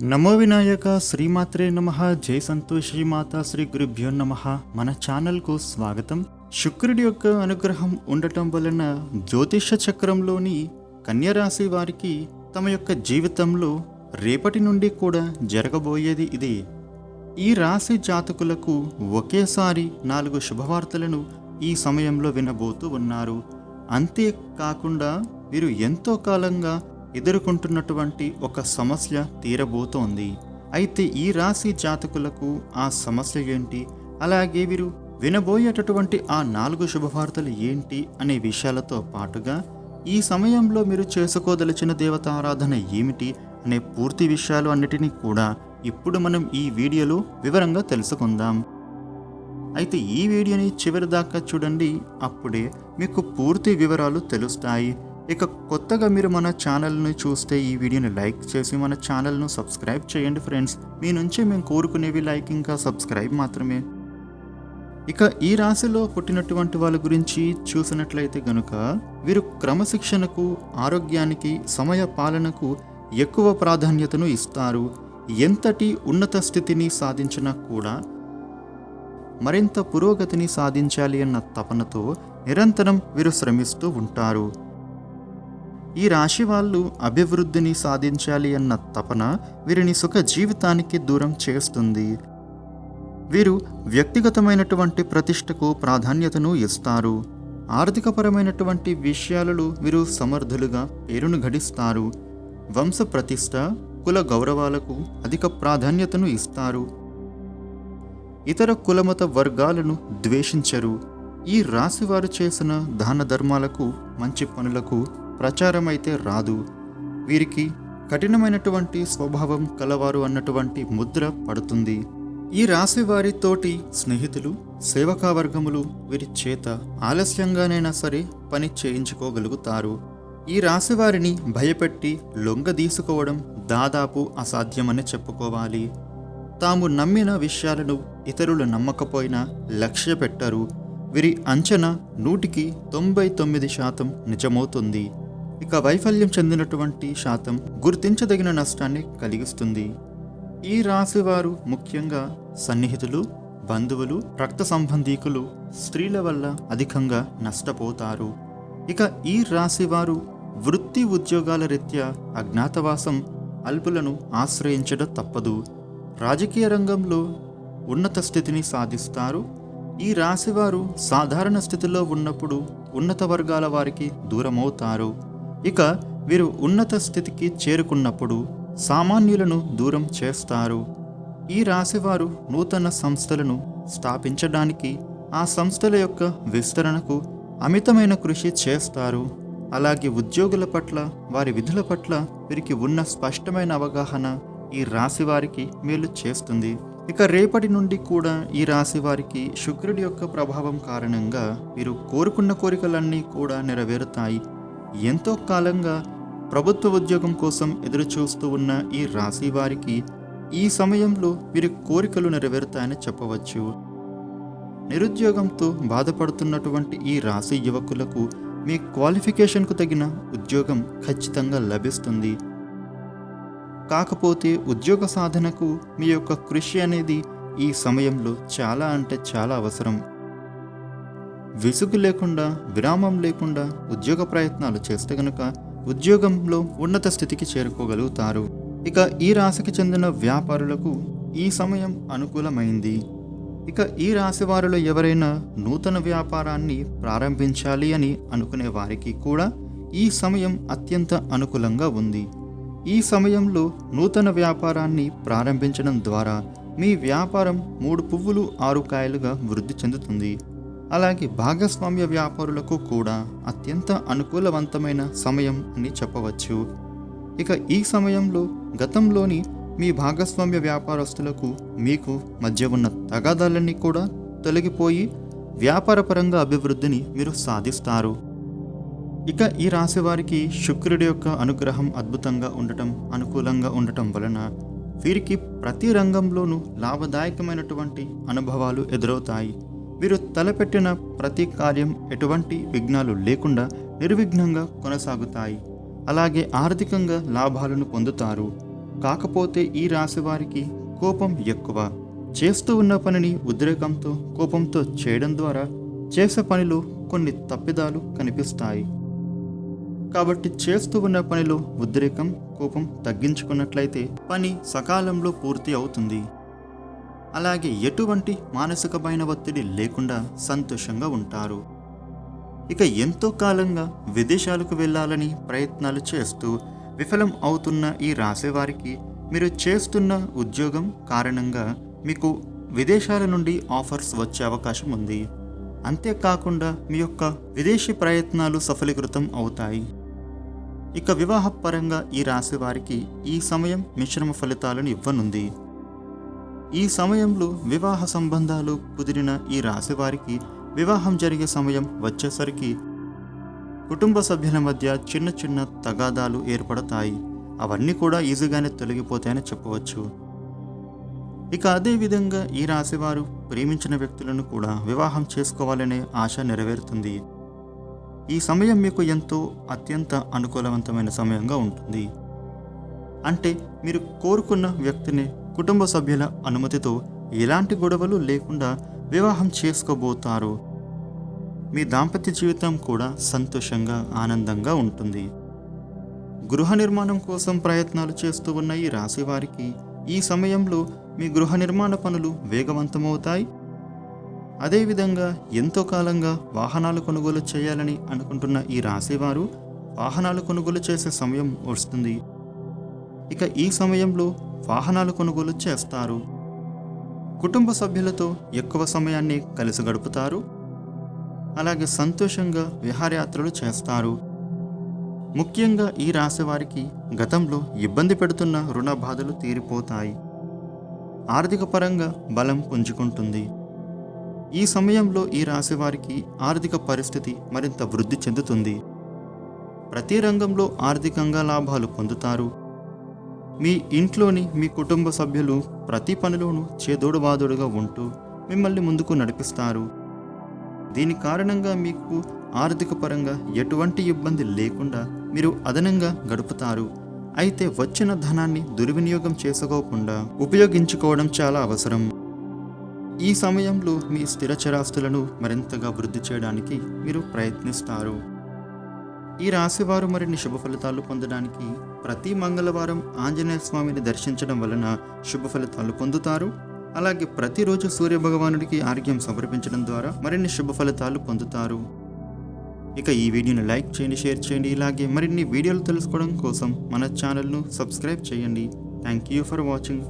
నమో వినాయక శ్రీమాత్రే నమ జై సంతోషి మాత శ్రీ గురుభ్యో నమ. మన ఛానల్కు స్వాగతం. శుక్రుడి యొక్క అనుగ్రహం ఉండటం వలన జ్యోతిష చక్రంలోని కన్యరాశి వారికి తమ యొక్క జీవితంలో రేపటి నుండి కూడా జరగబోయేది ఇది. ఈ రాశి జాతకులకు ఒకేసారి నాలుగు శుభవార్తలను ఈ సమయంలో వినబోతూ ఉన్నారు. అంతేకాకుండా వీరు ఎంతో కాలంగా ఎదుర్కొంటున్నటువంటి ఒక సమస్య తీరబోతోంది. అయితే ఈ రాశి జాతకులకు ఆ సమస్య ఏంటి? అలాగే వీరు వినబోయేటటువంటి ఆ నాలుగు శుభవార్తలు ఏంటి అనే విషయాలతో పాటుగా ఈ సమయంలో మీరు చేసుకోదలిచిన దేవతారాధన ఏమిటి అనే పూర్తి విషయాలు అన్నిటినీ కూడా ఇప్పుడు మనం ఈ వీడియోలో వివరంగా తెలుసుకుందాం. అయితే ఈ వీడియోని చివరి దాకా చూడండి. అప్పుడే మీకు పూర్తి వివరాలు తెలుస్తాయి. ఇక కొత్తగా మీరు మన ఛానల్ని చూస్తే ఈ వీడియోని లైక్ చేసి మన ఛానల్ను సబ్స్క్రైబ్ చేయండి ఫ్రెండ్స్. మీ నుంచి మేము కోరుకునేవి లైక్ ఇంకా సబ్స్క్రైబ్ మాత్రమే. ఇక ఈ రాశిలో పుట్టినటువంటి వాళ్ళ గురించి చూసినట్లయితే గనుక వీరు క్రమశిక్షణకు ఆరోగ్యానికి సమయ పాలనకు ఎక్కువ ప్రాధాన్యతను ఇస్తారు. ఎంతటి ఉన్నత స్థితిని సాధించినా కూడా మరింత పురోగతిని సాధించాలి అన్న తపనతో నిరంతరం వీరు శ్రమిస్తూ ఉంటారు. ఈ రాశి వాళ్ళు అభివృద్ధిని సాధించాలి అన్న తపన వీరిని సుఖ జీవితానికి దూరం చేస్తుంది. వీరు వ్యక్తిగతమైనటువంటి ప్రతిష్టకు ప్రాధాన్యతను ఇస్తారు. ఆర్థికపరమైనటువంటి విషయాలలో వీరు సమర్థులుగా పేరును గడిస్తారు వంశ ప్రతిష్ట కుల గౌరవాలకు అధిక ప్రాధాన్యతను ఇస్తారు. ఇతర కులమత వర్గాలను ద్వేషించరు. ఈ రాశివారు చేసిన దాన ధర్మాలకు మంచి పనులకు ప్రచారమైతే రాదు. వీరికి కఠినమైనటువంటి స్వభావం కలవారు అన్నటువంటి ముద్ర పడుతుంది. ఈ రాశి వారితోటి స్నేహితులు సేవకా వర్గములు వీరి చేత ఆలస్యంగానైనా సరే పని చేయించుకోగలుగుతారు. ఈ రాశి వారిని భయపెట్టి లొంగదీసుకోవడం దాదాపు అసాధ్యమని చెప్పుకోవాలి. తాము నమ్మిన విషయాలను ఇతరులు నమ్మకపోయినా లక్ష్య పెట్టరు వీరి అంచనా నూటికి తొంభై తొమ్మిది శాతం నిజమవుతుంది. ఇక వైఫల్యం చెందినటువంటి శాతం గుర్తించదగిన నష్టాన్ని కలిగిస్తుంది. ఈ రాశి వారు ముఖ్యంగా సన్నిహితులు బంధువులు రక్త సంబంధీకులు స్త్రీల వల్ల అధికంగా నష్టపోతారు. ఇక ఈ రాశి వారు వృత్తి ఉద్యోగాల రీత్యా అజ్ఞాతవాసం అల్పులను ఆశ్రయించడం తప్పదు. రాజకీయ రంగంలో ఉన్నత స్థితిని సాధిస్తారు. ఈ రాశివారు సాధారణ స్థితిలో ఉన్నప్పుడు ఉన్నత వర్గాల వారికి దూరమవుతారు. ఇక వీరు ఉన్నత స్థితికి చేరుకున్నప్పుడు సామాన్యులను దూరం చేస్తారు. ఈ రాశివారు నూతన సంస్థలను స్థాపించడానికి ఆ సంస్థల యొక్క విస్తరణకు అమితమైన కృషి చేస్తారు. అలాగే ఉద్యోగుల పట్ల వారి విధుల పట్ల వీరికి ఉన్న స్పష్టమైన అవగాహన ఈ రాశి వారికి మేలు చేస్తుంది. ఇక రేపటి నుండి కూడా ఈ రాశి వారికి శుక్రుడి యొక్క ప్రభావం కారణంగా వీరు కోరుకున్న కోరికలన్నీ కూడా నెరవేరుతాయి. ఎంతో కాలంగా ప్రభుత్వ ఉద్యోగం కోసం ఎదురుచూస్తూ ఉన్న ఈ రాశి వారికి ఈ సమయంలో వీరి కోరికలు నెరవేరుతాయని చెప్పవచ్చు. నిరుద్యోగంతో బాధపడుతున్నటువంటి ఈ రాశి యువకులకు మీ క్వాలిఫికేషన్కు తగిన ఉద్యోగం ఖచ్చితంగా లభిస్తుంది. కాకపోతే ఉద్యోగ సాధనకు మీ యొక్క కృషి అనేది ఈ సమయంలో చాలా అంటే చాలా అవసరం. విసుగు లేకుండా విరామం లేకుండా ఉద్యోగ ప్రయత్నాలు చేస్తే గనుక ఉద్యోగంలో ఉన్నత స్థితికి చేరుకోగలుగుతారు. ఇక ఈ రాశికి చెందిన వ్యాపారులకు ఈ సమయం అనుకూలమైంది. ఇక ఈ రాశి వారిలో ఎవరైనా నూతన వ్యాపారాన్ని ప్రారంభించాలి అని అనుకునే వారికి కూడా ఈ సమయం అత్యంత అనుకూలంగా ఉంది. ఈ సమయంలో నూతన వ్యాపారాన్ని ప్రారంభించడం ద్వారా మీ వ్యాపారం మూడు పువ్వులు ఆరు కాయలుగా వృద్ధి చెందుతుంది. అలాగే భాగస్వామ్య వ్యాపారులకు కూడా అత్యంత అనుకూలవంతమైన సమయం అని చెప్పవచ్చు. ఇక ఈ సమయంలో గతంలోని మీ భాగస్వామ్య వ్యాపారస్తులకు మీకు మధ్య ఉన్న తగాదాలన్నీ కూడా తొలగిపోయి వ్యాపారపరంగా అభివృద్ధిని మీరు సాధిస్తారు. ఇక ఈ రాశి వారికి శుక్రుడి యొక్క అనుగ్రహం అద్భుతంగా ఉండటం అనుకూలంగా ఉండటం వలన వీరికి ప్రతి రంగంలోనూ లాభదాయకమైనటువంటి అనుభవాలు ఎదురవుతాయి. వీరు తలపెట్టిన ప్రతి కార్యం ఎటువంటి విఘ్నాలు లేకుండా నిర్విఘ్నంగా కొనసాగుతాయి. అలాగే ఆర్థికంగా లాభాలను పొందుతారు. కాకపోతే ఈ రాశి వారికి కోపం ఎక్కువ. చేస్తూ ఉన్న పనిని ఉద్రేకంతో కోపంతో చేయడం ద్వారా చేసే పనిలో కొన్ని తప్పిదాలు కనిపిస్తాయి. కాబట్టి చేస్తూ ఉన్న పనిలో ఉద్రేకం కోపం తగ్గించుకున్నట్లయితే పని సకాలంలో పూర్తి అవుతుంది. అలాగే ఎటువంటి మానసికమైన ఒత్తిడి లేకుండా సంతోషంగా ఉంటారు. ఇక ఎంతో కాలంగా విదేశాలకు వెళ్ళాలని ప్రయత్నాలు చేస్తూ విఫలం అవుతున్న ఈ రాసేవారికి మీరు చేస్తున్న ఉద్యోగం కారణంగా మీకు విదేశాల నుండి ఆఫర్స్ వచ్చే అవకాశం ఉంది. అంతేకాకుండా మీ యొక్క విదేశీ ప్రయత్నాలు సఫలీకృతం అవుతాయి. ఇక వివాహపరంగా ఈ రాశి వారికి ఈ సమయం మిశ్రమ ఫలితాలను ఇవ్వనుంది. ఈ సమయంలో వివాహ సంబంధాలు కుదిరిన ఈ రాశి వారికి వివాహం జరిగే సమయం వచ్చేసరికి కుటుంబ సభ్యుల మధ్య చిన్న చిన్న తగాదాలు ఏర్పడతాయి. అవన్నీ కూడా ఈజీగానే తొలగిపోతాయని చెప్పవచ్చు. ఇక అదేవిధంగా ఈ రాశివారు ప్రేమించిన వ్యక్తులను కూడా వివాహం చేసుకోవాలనే ఆశ నెరవేరుతుంది. ఈ సమయం మీకు ఎంతో అత్యంత అనుకూలవంతమైన సమయంగా ఉంటుంది. అంటే మీరు కోరుకున్న వ్యక్తిని కుటుంబ సభ్యుల అనుమతితో ఎలాంటి గొడవలు లేకుండా వివాహం చేసుకోబోతారు. మీ దాంపత్య జీవితం కూడా సంతోషంగా ఆనందంగా ఉంటుంది. గృహ నిర్మాణం కోసం ప్రయత్నాలు చేస్తూ ఉన్న ఈ రాశి వారికి ఈ సమయంలో మీ గృహ నిర్మాణ పనులు వేగవంతమవుతాయి. అదేవిధంగా ఎంతో కాలంగా వాహనాలు కొనుగోలు చేయాలని అనుకుంటున్న ఈ రాశివారు వాహనాలు కొనుగోలు చేసే సమయం వస్తుంది. ఇక ఈ సమయంలో వాహనాలు కొనుగోలు చేస్తారు. కుటుంబ సభ్యులతో ఎక్కువ సమయాన్ని కలిసి గడుపుతారు. అలాగే సంతోషంగా విహారయాత్రలు చేస్తారు. ముఖ్యంగా ఈ రాశివారికి గతంలో ఇబ్బంది పెడుతున్న రుణ బాధలు తీరిపోతాయి. ఆర్థిక పరంగా బలం పుంజుకుంటుంది. ఈ సమయంలో ఈ రాశి వారికి ఆర్థిక పరిస్థితి మరింత వృద్ధి చెందుతుంది. ప్రతి రంగంలో ఆర్థికంగా లాభాలు పొందుతారు. మీ ఇంట్లోని మీ కుటుంబ సభ్యులు ప్రతి పనిలోనూ చేదోడువాదుడుగా ఉంటూ మిమ్మల్ని ముందుకు నడిపిస్తారు. దీని కారణంగా మీకు ఆర్థిక పరంగా ఎటువంటి ఇబ్బంది లేకుండా మీరు అదనంగా గడుపుతారు. అయితే వచ్చిన ధనాన్ని దుర్వినియోగం చేసుకోకుండా ఉపయోగించుకోవడం చాలా అవసరం. ఈ సమయంలో మీ స్థిర చరాస్తులను మరింతగా వృద్ధి చేయడానికి మీరు ప్రయత్నిస్తారు. ఈ రాశివారు మరిన్ని శుభ ఫలితాలు పొందడానికి ప్రతి మంగళవారం ఆంజనేయ స్వామిని దర్శించడం వలన శుభ ఫలితాలు పొందుతారు. అలాగే ప్రతిరోజు సూర్య భగవానుడికి ఆరోగ్యం సమర్పించడం ద్వారా మరిన్ని శుభ ఫలితాలు పొందుతారు. ఇక ఈ వీడియోని లైక్ చేయండి షేర్ చేయండి. ఇలాగే మరిన్ని వీడియోలు తెలుసుకోవడం కోసం మన ఛానల్ను సబ్స్క్రైబ్ చేయండి. Thank you for watching.